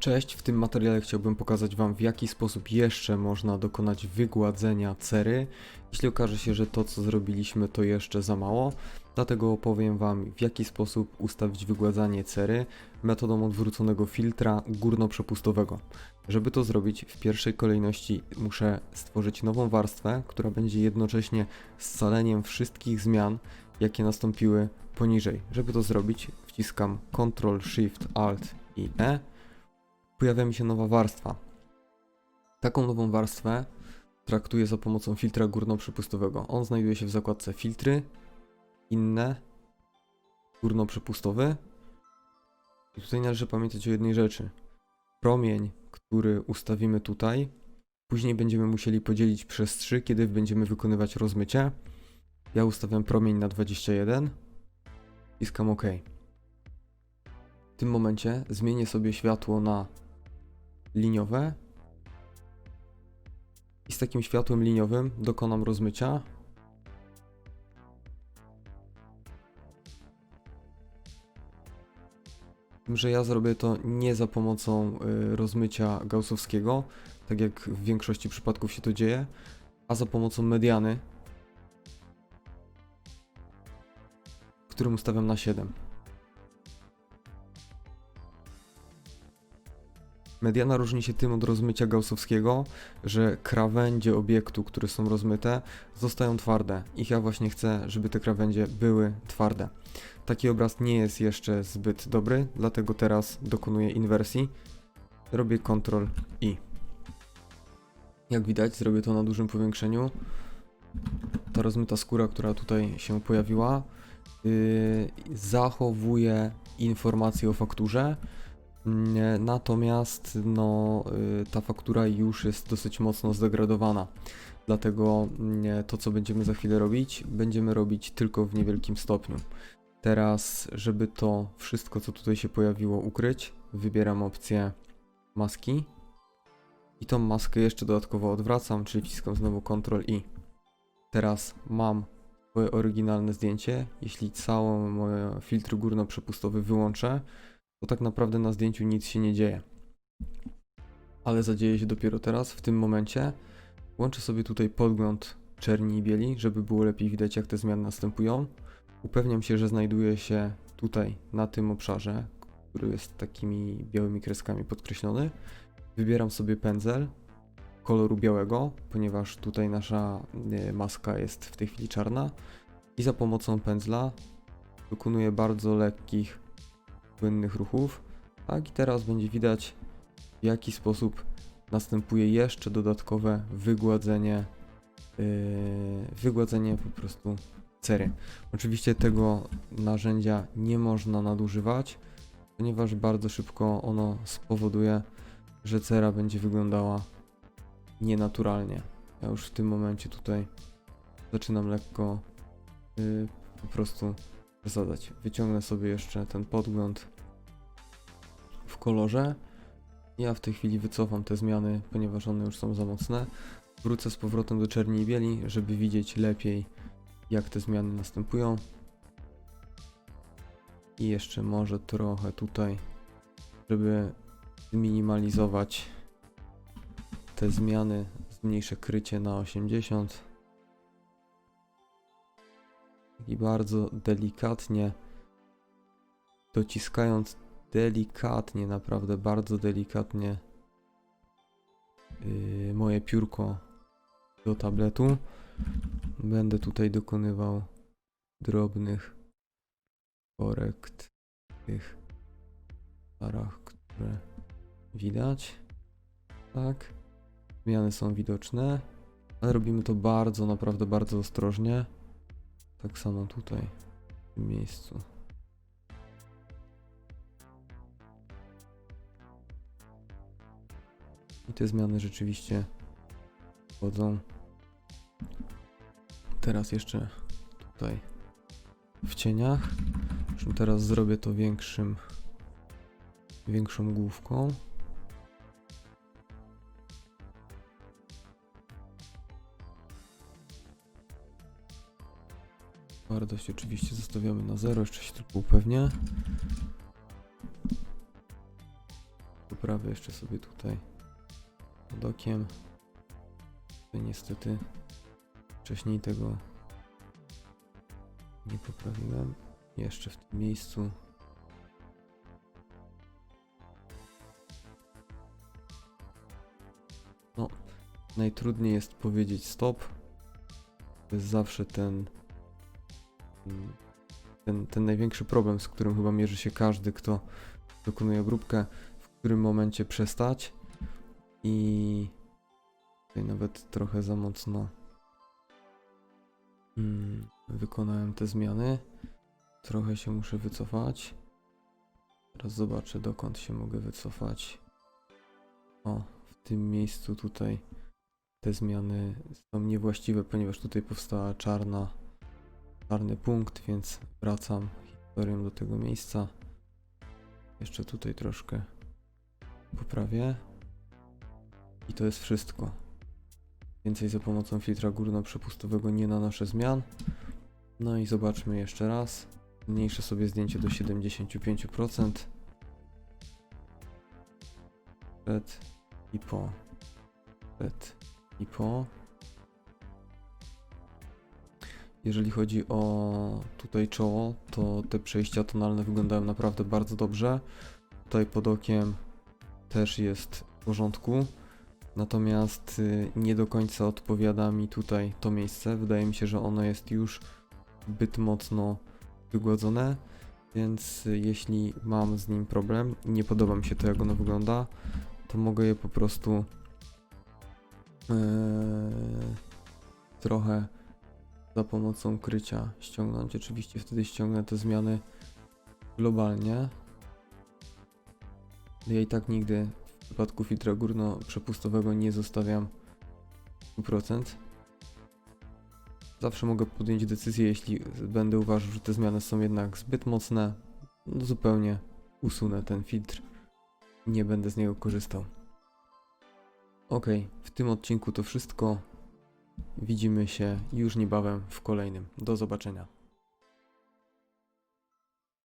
Cześć, w tym materiale chciałbym pokazać Wam w jaki sposób jeszcze można dokonać wygładzenia cery, jeśli okaże się, że to co zrobiliśmy to jeszcze za mało. Dlatego opowiem Wam w jaki sposób ustawić wygładzanie cery metodą odwróconego filtra górnoprzepustowego. Żeby to zrobić w pierwszej kolejności muszę stworzyć nową warstwę, która będzie jednocześnie scaleniem wszystkich zmian jakie nastąpiły poniżej. Żeby to zrobić wciskam Ctrl Shift Alt i E pojawia mi się nowa warstwa. Taką nową warstwę traktuję za pomocą filtra górnoprzepustowego. On znajduje się w zakładce filtry, inne, górnoprzepustowy. I tutaj należy pamiętać o jednej rzeczy. Promień, który ustawimy tutaj, później będziemy musieli podzielić przez 3, kiedy będziemy wykonywać rozmycie. Ja ustawiam promień na 21, wciskam OK. W tym momencie zmienię sobie światło na liniowe i z takim światłem liniowym dokonam rozmycia. Że ja zrobię to nie za pomocą y, rozmycia gaussowskiego, tak jak w większości przypadków się to dzieje, a za pomocą mediany, którym ustawiam na 7. Mediana różni się tym od rozmycia gaussowskiego, że krawędzie obiektu, które są rozmyte, zostają twarde. I ja właśnie chcę, żeby te krawędzie były twarde. Taki obraz nie jest jeszcze zbyt dobry, dlatego teraz dokonuję inwersji. Robię Ctrl I. Jak widać, zrobię to na dużym powiększeniu. Ta rozmyta skóra, która tutaj się pojawiła, yy, zachowuje informacje o fakturze. Natomiast no, y, ta faktura już jest dosyć mocno zdegradowana. Dlatego to, co będziemy za chwilę robić, będziemy robić tylko w niewielkim stopniu. Teraz, żeby to wszystko, co tutaj się pojawiło, ukryć, wybieram opcję maski i tą maskę jeszcze dodatkowo odwracam, czyli wciskam znowu Ctrl I. Teraz mam moje oryginalne zdjęcie. Jeśli całą moje filtr górno-przepustowy wyłączę, to tak naprawdę na zdjęciu nic się nie dzieje. Ale zadzieje się dopiero teraz, w tym momencie. Łączę sobie tutaj podgląd czerni i bieli, żeby było lepiej widać jak te zmiany następują. Upewniam się, że znajduje się tutaj na tym obszarze, który jest takimi białymi kreskami podkreślony. Wybieram sobie pędzel koloru białego, ponieważ tutaj nasza e, maska jest w tej chwili czarna. I za pomocą pędzla dokonuję bardzo lekkich płynnych ruchów. Tak, i teraz będzie widać, w jaki sposób następuje jeszcze dodatkowe wygładzenie, yy, wygładzenie po prostu cery. Oczywiście tego narzędzia nie można nadużywać, ponieważ bardzo szybko ono spowoduje, że cera będzie wyglądała nienaturalnie. Ja już w tym momencie tutaj zaczynam lekko yy, po prostu przesadzać. Wyciągnę sobie jeszcze ten podgląd w kolorze. Ja w tej chwili wycofam te zmiany, ponieważ one już są za mocne. Wrócę z powrotem do czerni i bieli, żeby widzieć lepiej, jak te zmiany następują. I jeszcze może trochę tutaj, żeby zminimalizować te zmiany, zmniejszę krycie na 80 i bardzo delikatnie dociskając delikatnie, naprawdę bardzo delikatnie yy, moje piórko do tabletu. Będę tutaj dokonywał drobnych korekt w tych parach, które widać. Tak. Zmiany są widoczne, ale robimy to bardzo, naprawdę bardzo ostrożnie. Tak samo tutaj, w tym miejscu. I te zmiany rzeczywiście wchodzą. Teraz jeszcze tutaj w cieniach. Teraz zrobię to większym, większą główką. Twardość oczywiście zostawiamy na zero, jeszcze się tylko upewnię. poprawię jeszcze sobie tutaj pod okiem. Tutaj niestety wcześniej tego nie poprawiłem. Jeszcze w tym miejscu. No, najtrudniej jest powiedzieć stop. To jest zawsze ten, ten, ten największy problem, z którym chyba mierzy się każdy, kto dokonuje obróbkę, w którym momencie przestać i tutaj nawet trochę za mocno mm, wykonałem te zmiany. Trochę się muszę wycofać. Teraz zobaczę dokąd się mogę wycofać. O, w tym miejscu tutaj te zmiany są niewłaściwe, ponieważ tutaj powstała czarna, czarny punkt, więc wracam historią do tego miejsca. Jeszcze tutaj troszkę poprawię. I to jest wszystko. Więcej za pomocą filtra górno-przepustowego nie nanoszę zmian. No i zobaczmy jeszcze raz. Zmniejszę sobie zdjęcie do 75%. Przed i po. Przed i po. Jeżeli chodzi o tutaj czoło, to te przejścia tonalne wyglądają naprawdę bardzo dobrze. Tutaj pod okiem też jest w porządku. Natomiast y, nie do końca odpowiada mi tutaj to miejsce. Wydaje mi się, że ono jest już zbyt mocno wygładzone, więc y, jeśli mam z nim problem i nie podoba mi się to, jak ono wygląda, to mogę je po prostu yy, trochę za pomocą krycia ściągnąć. Oczywiście wtedy ściągnę te zmiany globalnie. Ja i tak nigdy w przypadku filtra górno-przepustowego nie zostawiam 100%. Zawsze mogę podjąć decyzję, jeśli będę uważał, że te zmiany są jednak zbyt mocne, no zupełnie usunę ten filtr. Nie będę z niego korzystał. Ok, w tym odcinku to wszystko. Widzimy się już niebawem w kolejnym. Do zobaczenia.